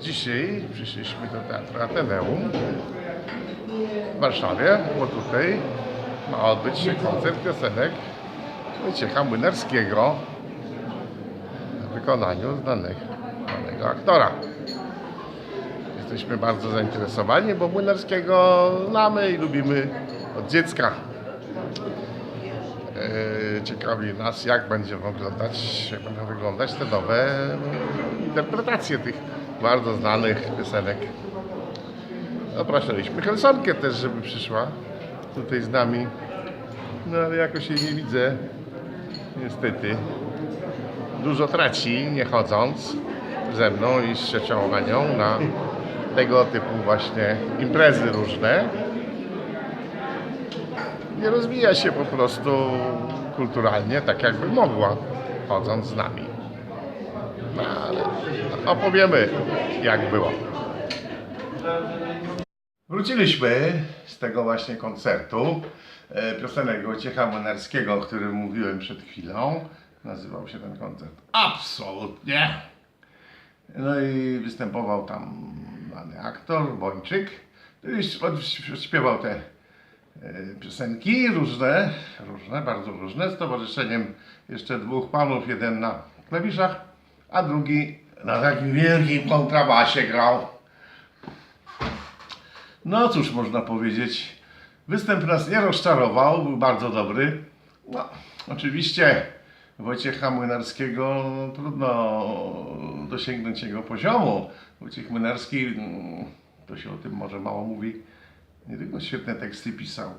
Dzisiaj przyszliśmy do Teatru Ateneum w Warszawie, bo tutaj ma odbyć się koncert piosenek Wojciecha Młynarskiego w wykonaniu znanego, znanego aktora. Jesteśmy bardzo zainteresowani, bo Młynarskiego znamy i lubimy od dziecka. E, Ciekawi nas, jak będzie wyglądać, jak będą wyglądać te nowe interpretacje tych bardzo znanych piosenek. Zapraszaliśmy Helsonkę też, żeby przyszła tutaj z nami. No ale jakoś jej nie widzę. Niestety. Dużo traci nie chodząc ze mną i z Anią na tego typu właśnie imprezy różne. Nie rozwija się po prostu kulturalnie tak jakby mogła chodząc z nami. No ale opowiemy jak było. Wróciliśmy z tego właśnie koncertu e, piosenek Wojciecha Młynarskiego, o którym mówiłem przed chwilą. Nazywał się ten koncert Absolutnie. No i występował tam znany aktor, Bończyk, który śp- śpiewał te e, piosenki różne, różne, bardzo różne, z towarzyszeniem jeszcze dwóch panów, jeden na klawiszach, a drugi na takim wielkim kontrabasie grał. No cóż można powiedzieć, występ nas nie rozczarował, był bardzo dobry. No, oczywiście Wojciecha Młynarskiego no, trudno dosięgnąć jego poziomu. Wojciech Młynarski, mm, to się o tym może mało mówi, nie tylko świetne teksty pisał,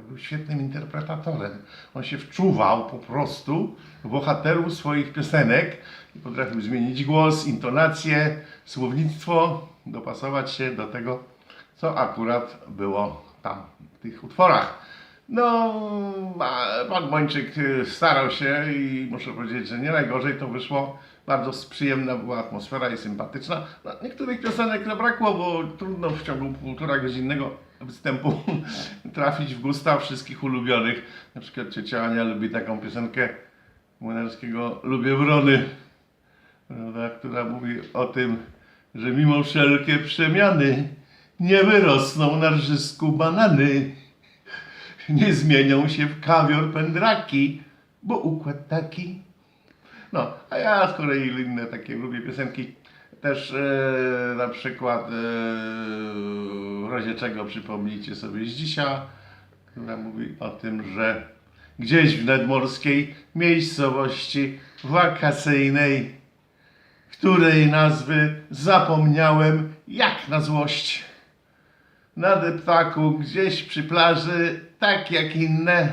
był świetnym interpretatorem. On się wczuwał po prostu w bohaterów swoich piosenek i potrafił zmienić głos, intonację, słownictwo, dopasować się do tego, co akurat było tam w tych utworach. No, a pan Bończyk y, starał się i muszę powiedzieć, że nie najgorzej to wyszło. Bardzo przyjemna była atmosfera i sympatyczna. No, niektórych piosenek zabrakło, bo trudno w ciągu półtora godzinnego występu trafić w gusta wszystkich ulubionych. Na przykład ciocia Ania lubi taką piosenkę Młynarskiego Lubię Wrony, prawda, która mówi o tym, że mimo wszelkie przemiany nie wyrosną na rżysku banany nie zmienią się w kawior pędraki, bo układ taki. No, a ja z kolei inne takie lubię piosenki. Też e, na przykład e, w razie czego przypomnijcie sobie z dzisiaj, która mówi o tym, że gdzieś w nadmorskiej miejscowości wakacyjnej, której nazwy zapomniałem jak na złość na deptaku gdzieś przy plaży, tak jak inne,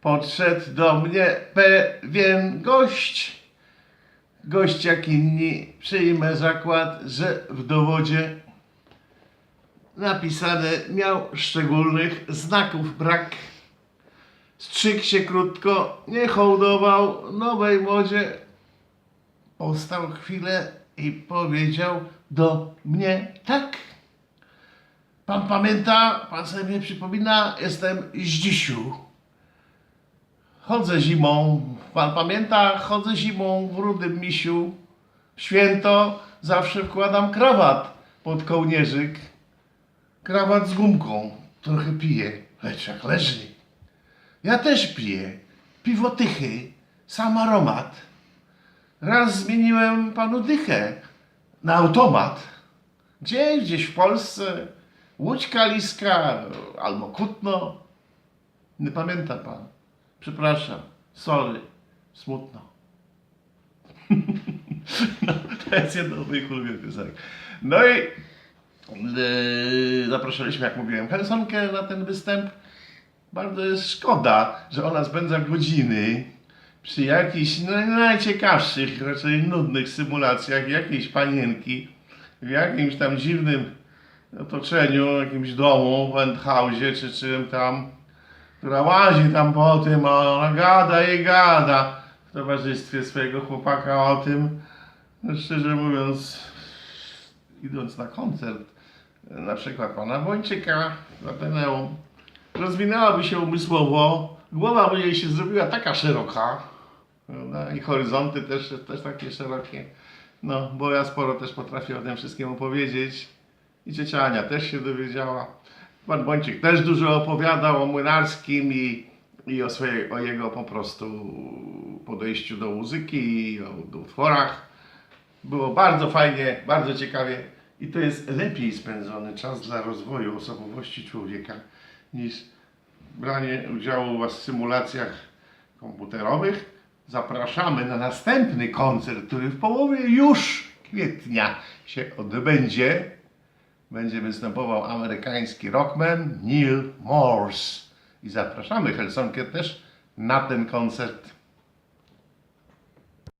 podszedł do mnie pewien gość. Gość jak inni, przyjmę zakład, że w dowodzie napisane miał szczególnych znaków brak. Strzyk się krótko, nie hołdował nowej modzie. Postał chwilę i powiedział do mnie tak. Pan pamięta, pan sobie mnie przypomina, jestem z dzisiu. Chodzę zimą, pan pamięta, chodzę zimą w rudym misiu. W święto zawsze wkładam krawat pod kołnierzyk. Krawat z gumką, trochę piję, lecz jak leży. Ja też piję, piwo tychy, sam aromat. Raz zmieniłem panu dychę na automat. Gdzieś, gdzieś w Polsce, Łódź Kaliska albo Kutno. Nie pamięta pan. Przepraszam. Sorry. Smutno. no, to jest jedna z moich ulubionych piosenek. No i yy, jak mówiłem, Helsonkę na ten występ. Bardzo jest szkoda, że ona spędza godziny przy jakichś no, najciekawszych, raczej nudnych symulacjach jakiejś panienki w jakimś tam dziwnym otoczeniu, jakimś domu, penthouse czy czym tam, która łazi tam po tym, a ona gada i gada w towarzystwie swojego chłopaka o tym. No, szczerze mówiąc, idąc na koncert, na przykład pana Bończyka w Ateneum, rozwinęłaby się umysłowo, głowa by jej się zrobiła taka szeroka, prawda? i horyzonty też, też takie szerokie. No, bo ja sporo też potrafię o tym wszystkiemu powiedzieć. I ciocia Ania też się dowiedziała. Pan Bończyk też dużo opowiadał o Młynarskim i, i o, swojej, o jego po prostu podejściu do muzyki i o, utworach. Było bardzo fajnie, bardzo ciekawie i to jest lepiej spędzony czas dla rozwoju osobowości człowieka niż branie udziału w symulacjach komputerowych. Zapraszamy na następny koncert, który w połowie już kwietnia się odbędzie. Będzie występował amerykański rockman Neil Morse. I zapraszamy Helsonkę też na ten koncert.